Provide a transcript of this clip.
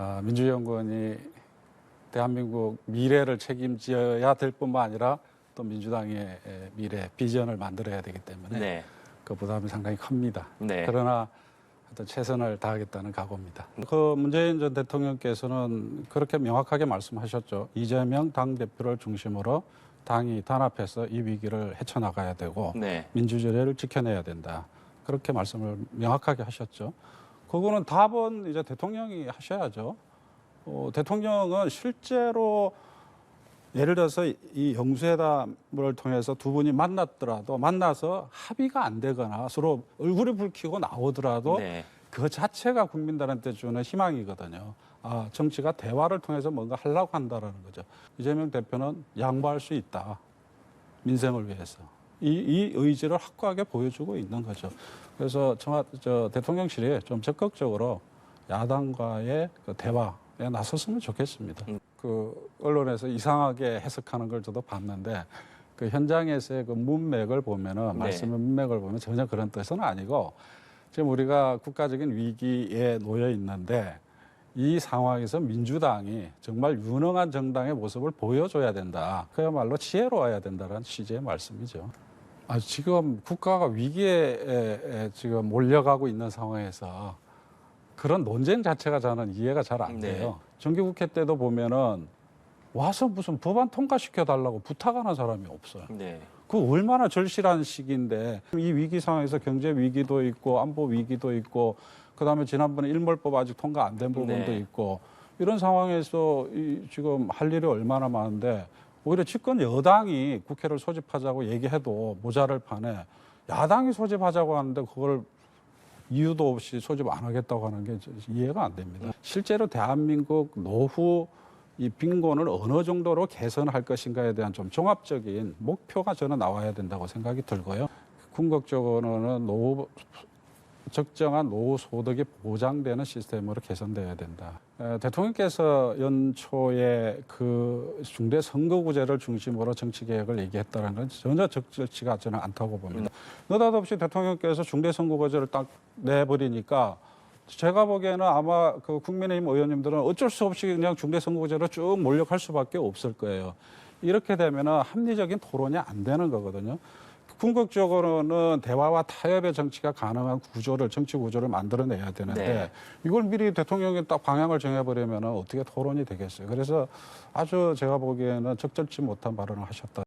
아, 민주연구원이 대한민국 미래를 책임져야 될 뿐만 아니라 또 민주당의 에, 미래 비전을 만들어야 되기 때문에 네. 그 부담이 상당히 큽니다. 네. 그러나 하여튼 최선을 다하겠다는 각오입니다. 그 문재인 전 대통령께서는 그렇게 명확하게 말씀하셨죠. 이재명 당 대표를 중심으로 당이 단합해서 이 위기를 헤쳐나가야 되고 네. 민주주의를 지켜내야 된다. 그렇게 말씀을 명확하게 하셨죠. 그거는 답은 이제 대통령이 하셔야죠. 어, 대통령은 실제로 예를 들어서 이 영수회담을 통해서 두 분이 만났더라도 만나서 합의가 안 되거나 서로 얼굴이 붉히고 나오더라도 네. 그 자체가 국민들한테 주는 희망이거든요. 아, 정치가 대화를 통해서 뭔가 하려고 한다라는 거죠. 이재명 대표는 양보할 수 있다. 민생을 위해서. 이, 이 의지를 확고하게 보여주고 있는 거죠. 그래서 청와, 저 대통령실이 좀 적극적으로 야당과의 그 대화에 나섰으면 좋겠습니다. 음. 그 언론에서 이상하게 해석하는 걸 저도 봤는데 그 현장에서의 그 문맥을 보면은 네. 말씀의 문맥을 보면 전혀 그런 뜻은 아니고 지금 우리가 국가적인 위기에 놓여 있는데 이 상황에서 민주당이 정말 유능한 정당의 모습을 보여줘야 된다. 그야말로 지혜로워야 된다는 취지의 말씀이죠. 아, 지금 국가가 위기에 에, 에, 지금 몰려가고 있는 상황에서 그런 논쟁 자체가 저는 이해가 잘안 네. 돼요. 정기국회 때도 보면은 와서 무슨 법안 통과시켜 달라고 부탁하는 사람이 없어요. 네. 그 얼마나 절실한 시기인데 이 위기 상황에서 경제 위기도 있고 안보 위기도 있고 그다음에 지난번에 일몰법 아직 통과 안 된 부분도 네. 있고 이런 상황에서 이 지금 할 일이 얼마나 많은데 오히려 집권 여당이 국회를 소집하자고 얘기해도 모자랄 판에 야당이 소집하자고 하는데 그걸 이유도 없이 소집 안 하겠다고 하는 게 이해가 안 됩니다. 실제로 대한민국 노후 이 빈곤을 어느 정도로 개선할 것인가에 대한 좀 종합적인 목표가 저는 나와야 된다고 생각이 들고요. 궁극적으로는 노후 적정한 노후 소득이 보장되는 시스템으로 개선돼야 된다. 에, 대통령께서 연초에 그 중대 선거구제를 중심으로 정치 개혁을 얘기했다는 건 전혀 적절치가 저는 않다고 봅니다. 느닷없이 대통령께서 중대 선거구제를 딱 내버리니까 제가 보기에는 아마 그 국민의힘 의원님들은 어쩔 수 없이 그냥 중대 선거구제로 쭉 몰려갈 수밖에 없을 거예요. 이렇게 되면은 합리적인 토론이 안 되는 거거든요. 궁극적으로는 대화와 타협의 정치가 가능한 구조를 정치 구조를 만들어내야 되는데 네. 이걸 미리 대통령이 딱 방향을 정해버리면 어떻게 토론이 되겠어요. 그래서 아주 제가 보기에는 적절치 못한 발언을 하셨다.